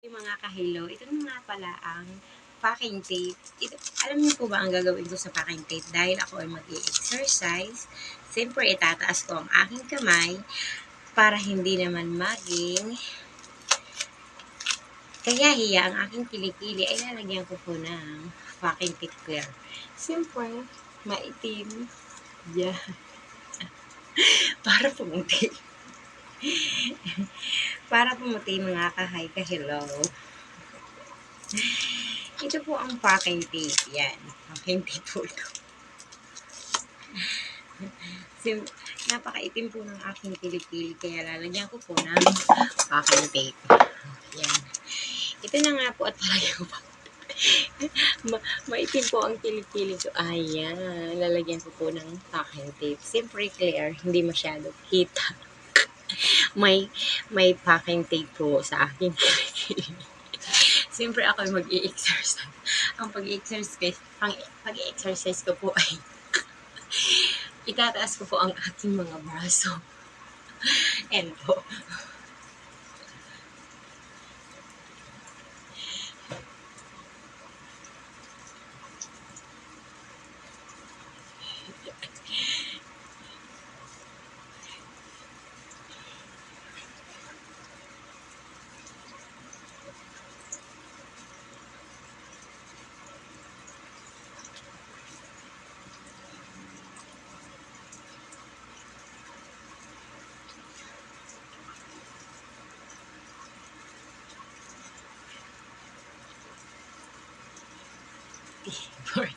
Yung mga kahilo, ito na nga pala ang packing tape. Ito, alam niyo po ba ang gagawin ko sa packing tape? Dahil ako ay mag exercise siyempre itataas ko ang aking kamay para hindi naman maging kaya hiya ang aking kilikili ay lalagyan ko po ng packing tape clear. Siyempre, maitim. Yan. para pumuti. Para pumuti mga kahay ka hello. Ito po ang packing tape. Yan. Packing tape po ito. Sim, napakaitim po ng aking kilikili kaya lalagyan ko po ng packing tape. Yan. Ito na nga po at palagyan ko pa. Ma maitim po ang kilikili ko. Ayan. Lalagyan ko po ng packing tape. Siyempre clear. Hindi masyado kita may, may packing tape po sa aking Siyempre ako mag-i-exercise. Ang pag-i-exercise, pang, pag-i-exercise ko po ay itataas ko po ang aking mga braso. And po. skateboard.